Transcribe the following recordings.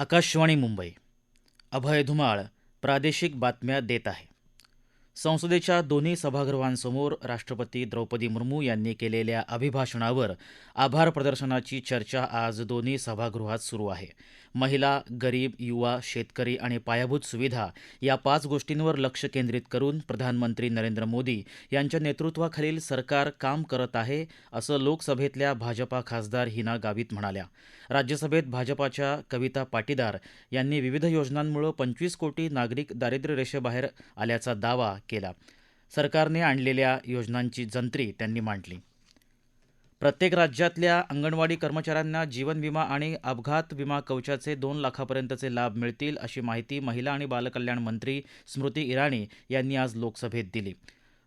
आकाशवाणी मुंबई. अभय धुमाळ प्रादेशिक बातम्या देत आहे. संसदेच्या दोन्ही सभागृहांसमोर राष्ट्रपती द्रौपदी मुर्मू यांनी केलेल्या अभिभाषणावर आभार प्रदर्शनाची चर्चा आज दोन्ही सभागृहात सुरू आहे. महिला गरीब युवा शेतकरी आणि पायाभूत सुविधा या पाच गोष्टींवर लक्ष केंद्रित करून प्रधानमंत्री नरेंद्र मोदी यांच्या नेतृत्वाखालील सरकार काम करत आहे असं लोकसभेतल्या भाजपा खासदार हिना गावित म्हणाल्या. राज्यसभेत भाजपाच्या कविता पाटीदार यांनी विविध योजनांमुळे पंचवीस कोटी नागरिक दारिद्र्य रेषेबाहेर आल्याचा दावा केला. सरकारने आणलेल्या योजनांची जंत्री त्यांनी मांडली. प्रत्येक राज्यातल्या अंगणवाडी कर्मचाऱ्यांना जीवन विमा आणि अपघात विमा कवचाचे दोन लाखापर्यंतचे लाभ मिळतील अशी माहिती महिला आणि बालकल्याण मंत्री स्मृती इराणी यांनी आज लोकसभेत दिली.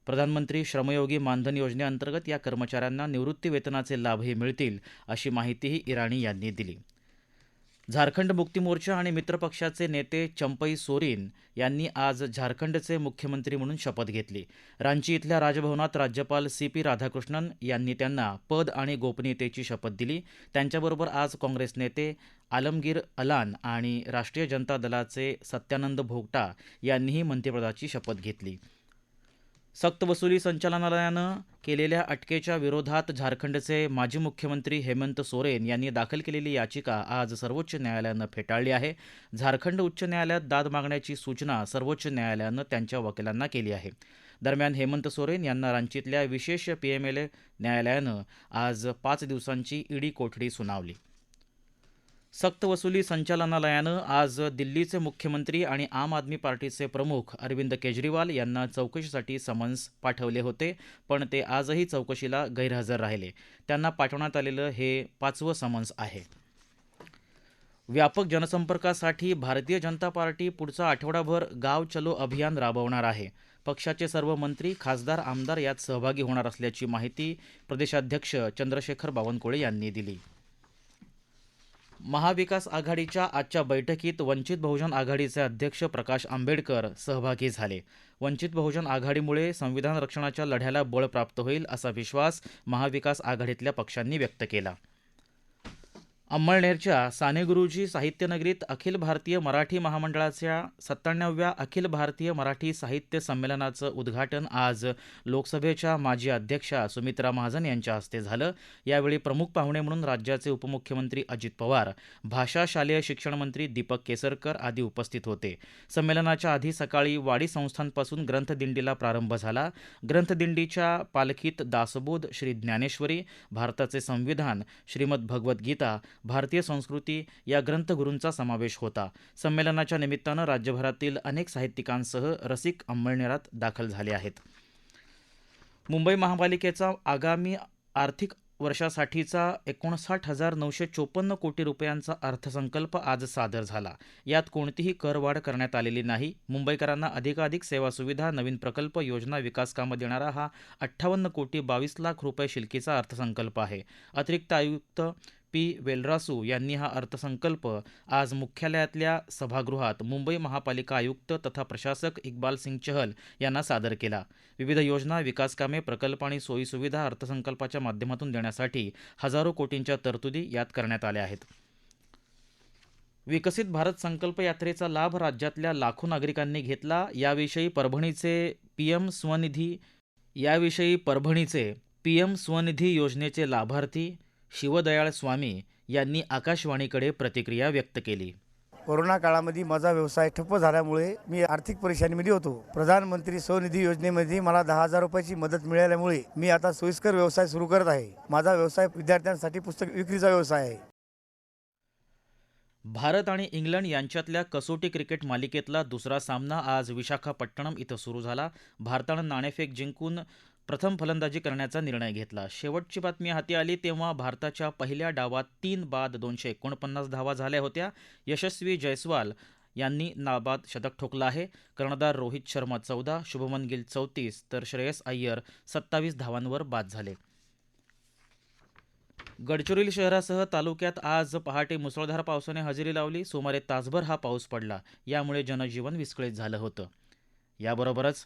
प्रधानमंत्री श्रमयोगी मानधन योजनेअंतर्गत या कर्मचाऱ्यांना निवृत्ती वेतनाचे लाभही मिळतील अशी माहितीही इराणी यांनी दिली. झारखंड मुक्ती मोर्चा आणि मित्रपक्षाचे नेते चंपई सोरीन यांनी आज झारखंडचे मुख्यमंत्री म्हणून शपथ घेतली. रांची इथल्या राजभवनात राज्यपाल सी पी राधाकृष्णन यांनी त्यांना पद आणि गोपनीयतेची शपथ दिली. त्यांच्याबरोबर आज काँग्रेस नेते आलमगीर अलान आणि राष्ट्रीय जनता दलाचे सत्यानंद भोगटा यांनीही मंत्रिपदाची शपथ घेतली. सक्तवसुली संचालनालयानं केलेल्या अटकेच्या विरोधात झारखंडचे माजी मुख्यमंत्री हेमंत सोरेन यांनी दाखल केलेली याचिका आज सर्वोच्च न्यायालयानं फेटाळली आहे. झारखंड उच्च न्यायालयात दाद मागण्याची सूचना सर्वोच्च न्यायालयानं त्यांच्या वकिलांना केली आहे. दरम्यान हेमंत सोरेन यांना रांचीतल्या विशेष पीएमएलए न्यायालयानं आज पाच दिवसांची ईडी कोठडी सुनावली. सक्तवसुली संचालनालयानं आज दिल्लीचे मुख्यमंत्री आणि आम आदमी पार्टीचे प्रमुख अरविंद केजरीवाल यांना चौकशीसाठी समन्स पाठवले होते पण ते आजही चौकशीला गैरहजर राहिले. त्यांना पाठवण्यात आलेलं हे पाचवं समन्स आहे. व्यापक जनसंपर्कासाठी भारतीय जनता पार्टी पुढचा आठवडाभर गाव चलो अभियान राबवणार आहे. पक्षाचे सर्व मंत्री खासदार आमदार यात सहभागी होणार असल्याची माहिती प्रदेशाध्यक्ष चंद्रशेखर बावनकुळे यांनी दिली. महाविकास आघाडीच्या आजच्या बैठकीत वंचित बहुजन आघाडीचे अध्यक्ष प्रकाश आंबेडकर सहभागी झाले. वंचित बहुजन आघाडीमुळे संविधान रक्षणाच्या लढ्याला बळ प्राप्त होईल असा विश्वास महाविकास आघाडीतल्या पक्षांनी व्यक्त केला. अंमळनेरच्या सानेगुरुजी साहित्यनगरीत अखिल भारतीय मराठी महामंडळाच्या सत्त्याण्णव्या अखिल भारतीय मराठी साहित्य संमेलनाचं उद्घाटन आज लोकसभेच्या माजी अध्यक्षा सुमित्रा महाजन यांच्या हस्ते झालं. यावेळी प्रमुख पाहुणे म्हणून राज्याचे उपमुख्यमंत्री अजित पवार भाषा शालेय शिक्षण मंत्री दीपक केसरकर आदी उपस्थित होते. संमेलनाच्या आधी सकाळी वाडी संस्थांपासून ग्रंथदिंडीला प्रारंभ झाला. ग्रंथदिंडीच्या पालखीत दासबोध श्री ज्ञानेश्वरी भारताचे संविधान श्रीमद भगवद्गीता भारतीय संस्कृती या ग्रंथगुरूंचा समावेश होता. संमेलनाच्या निमित्तानं राज्यभरातील अनेक साहित्यिकांसह रसिक अंमळनेरात दाखल झाले आहेत. मुंबई महापालिकेचा आगामी आर्थिक वर्षासाठीचा एकोणसाठ हजार नऊशे चोपन्न कोटी रुपयांचा अर्थसंकल्प आज सादर झाला. यात कोणतीही करवाढ करण्यात आलेली नाही. मुंबईकरांना अधिकाधिक सेवा सुविधा नवीन प्रकल्प योजना विकास कामं देणारा हा अठ्ठावन्न कोटी बावीस लाख रुपये शिलकीचा अर्थसंकल्प आहे. अतिरिक्त आयुक्त पी वेलरासू यांनी हा अर्थसंकल्प आज मुख्यालयातल्या सभागृहात मुंबई महापालिका आयुक्त तथा प्रशासक इक्बाल सिंग चहल यांना सादर केला. विविध योजना विकासकामे प्रकल्प आणि सोयीसुविधा अर्थसंकल्पाच्या माध्यमातून देण्यासाठी हजारो कोटींच्या तरतुदी यात करण्यात आल्या आहेत. विकसित भारत संकल्प यात्रेचा लाभ राज्यातल्या लाखो नागरिकांनी घेतला. याविषयी परभणीचे पी एम स्वनिधी याविषयी परभणीचे पी एम स्वनिधी योजनेचे लाभार्थी शिवदयाळ स्वामी यांनी आकाशवाणीकडे प्रतिक्रिया व्यक्त केली. कोरोना काळामध्ये माझा व्यवसाय ठप्प झाल्यामुळे मी आर्थिक परेशानीमध्ये होतो. प्रधानमंत्री स्वनिधी योजनेमध्ये मला दहा हजार रुपयाची मदत मिळाल्यामुळे मी आता सोयीस्कर व्यवसाय सुरू करत आहे. माझा व्यवसाय विद्यार्थ्यांसाठी पुस्तक विक्रीचा व्यवसाय आहे. भारत आणि इंग्लंड यांच्यातल्या कसोटी क्रिकेट मालिकेतला दुसरा सामना आज विशाखापट्टणम इथं सुरू झाला. भारतानं नाणेफेक जिंकून प्रथम फलंदाजी करण्याचा निर्णय घेतला. शेवटची बातमी हाती आली तेव्हा भारताच्या पहिल्या डावात तीन बाद दोनशे एकोणपन्नास धावा झाल्या होत्या. यशस्वी जयस्वाल यांनी नाबाद शतक ठोकलं आहे. कर्णधार रोहित शर्मा चौदा शुभमन गिल चौतीस तर श्रेयस अय्यर सत्तावीस धावांवर बाद झाले. गडचिरोली शहरासह तालुक्यात आज पहाटे मुसळधार पावसाने हजेरी लावली. सुमारे तासभर हा पाऊस पडला. यामुळे जनजीवन विस्कळीत झालं होतं. याबरोबरच